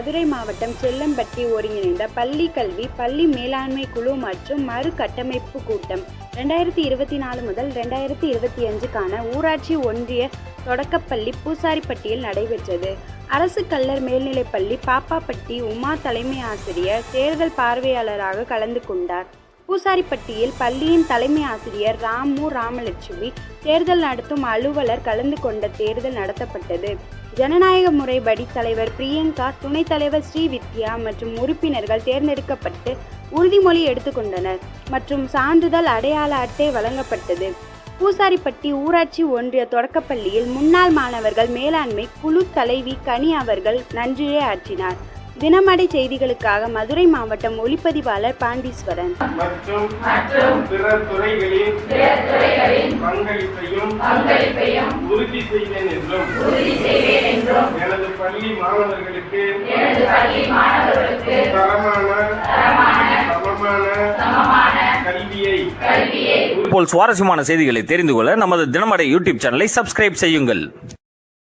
மதுரை மாவட்டம் செல்லம்பட்டி ஒருங்கிணைந்த பள்ளி கல்வி பள்ளி மேலாண்மை குழு மற்றும் மறுகட்டமைப்பு கூட்டம் ரெண்டாயிரத்தி இருபத்தி நாலு முதல் ரெண்டாயிரத்தி இருபத்தி அஞ்சுக்கான ஊராட்சி ஒன்றிய தொடக்கப்பள்ளி பூசாரிப்பட்டியில் நடைபெற்றது. அரசு கல்லர் மேல்நிலைப்பள்ளி பாப்பாப்பட்டி உமா தலைமை ஆசிரியர் தேர்தல் பார்வையாளராக கலந்து கொண்டார். பூசாரிப்பட்டியில் பள்ளியின் தலைமை ஆசிரியர் ராமு ராமலட்சுமி தேர்தல் நடத்தும் அலுவலர் கலந்து கொண்ட தேர்தல் நடத்தப்பட்டது. ஜனநாயக முறைப்படி தலைவர் பிரியங்கா துணைத் தலைவர் ஸ்ரீ வித்யா மற்றும் உறுப்பினர்கள் தேர்ந்தெடுக்கப்பட்டு உறுதிமொழி எடுத்துக்கொண்டனர் மற்றும் சான்றிதழ் அடையாள அட்டை வழங்கப்பட்டது. பூசாரிப்பட்டி ஊராட்சி ஒன்றிய தொடக்கப்பள்ளியில் முன்னாள் மாணவர்கள் மேலாண்மை குழு தலைவி கனி அவர்கள் நன்றியை ஆற்றினார். தினமடை செய்திகளுக்காக மதுரை மாவட்டம் ஒளிப்பதிவாளர் பாண்டீஸ்வரன். மற்றும் பிற துறைகளின் பங்களிப்பையும் உறுதி செய்வேன் என்றும் எனது பள்ளி மாணவர்களுக்கு தரமான கல்வியை போல் சுவாரஸ்யமான செய்திகளை தெரிந்து கொள்ள நமது தினமடை யூடியூப் சேனலை சப்ஸ்கிரைப் செய்யுங்கள்.